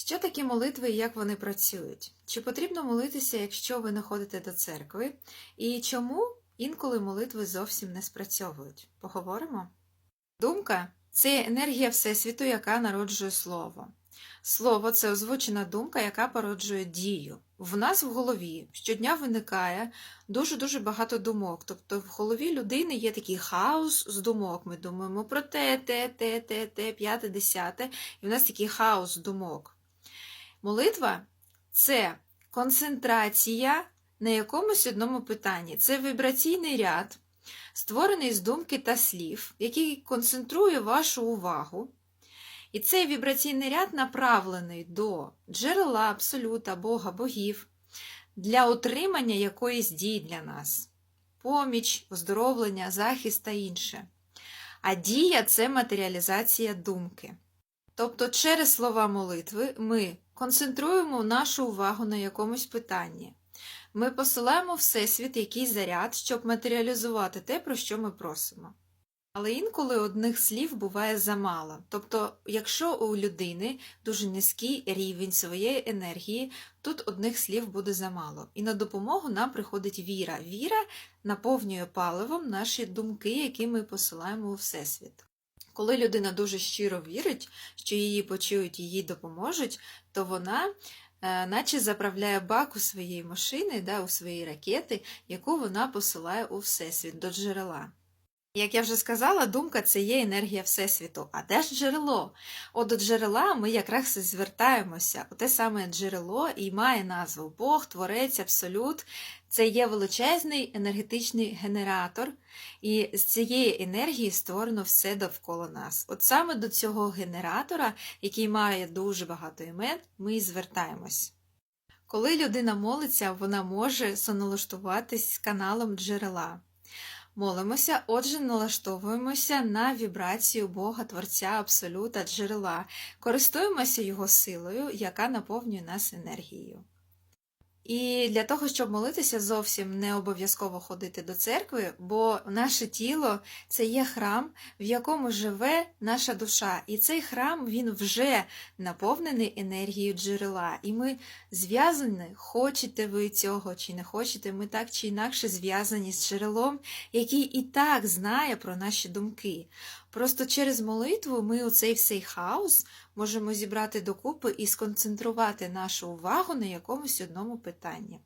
Що такі молитви і як вони працюють? Чи потрібно молитися, якщо ви не ходите до церкви? І чому інколи молитви зовсім не спрацьовують? Поговоримо? Думка це енергія Всесвіту, яка народжує слово. Слово це озвучена думка, яка породжує дію. В нас в голові щодня виникає дуже-дуже багато думок. Тобто в голові людини є такий хаос з думок. Ми думаємо про те, те, те, те, те, п'яте, десяте, і в нас такий хаос думок. Молитва це концентрація на якомусь одному питанні. Це вібраційний ряд, створений з думки та слів, який концентрує вашу увагу. І цей вібраційний ряд направлений до джерела абсолюта, Бога, богів для отримання якоїсь дії для нас поміч, оздоровлення, захист та інше. А дія це матеріалізація думки. Тобто, через слова молитви ми концентруємо нашу увагу на якомусь питанні. Ми посилаємо Всесвіт якийсь заряд, щоб матеріалізувати те, про що ми просимо. Але інколи одних слів буває замало. Тобто, якщо у людини дуже низький рівень своєї енергії, тут одних слів буде замало. І на допомогу нам приходить віра. Віра наповнює паливом наші думки, які ми посилаємо у Всесвіт. Коли людина дуже щиро вірить, що її почують, їй допоможуть, то вона е, наче заправляє бак у своєї машини, да, у своїй ракети, яку вона посилає у Всесвіт до джерела. Як я вже сказала, думка це є енергія Всесвіту. А де ж джерело? От до джерела ми якраз і звертаємося. Те саме джерело і має назву Бог, Творець, Абсолют. Це є величезний енергетичний генератор, і з цієї енергії створено все довкола нас. От саме до цього генератора, який має дуже багато імен, ми і звертаємось. Коли людина молиться, вона може соналаштуватись каналом джерела. Молимося, отже, налаштовуємося на вібрацію Бога, Творця, Абсолюта, джерела, користуємося Його силою, яка наповнює нас енергією. І для того, щоб молитися, зовсім не обов'язково ходити до церкви, бо наше тіло це є храм, в якому живе наша душа. І цей храм він вже наповнений енергією джерела. І ми зв'язані, хочете ви цього чи не хочете, ми так чи інакше зв'язані з джерелом, який і так знає про наші думки. Просто через молитву ми у цей всей хаос можемо зібрати докупи і сконцентрувати нашу увагу на якомусь одному питанні.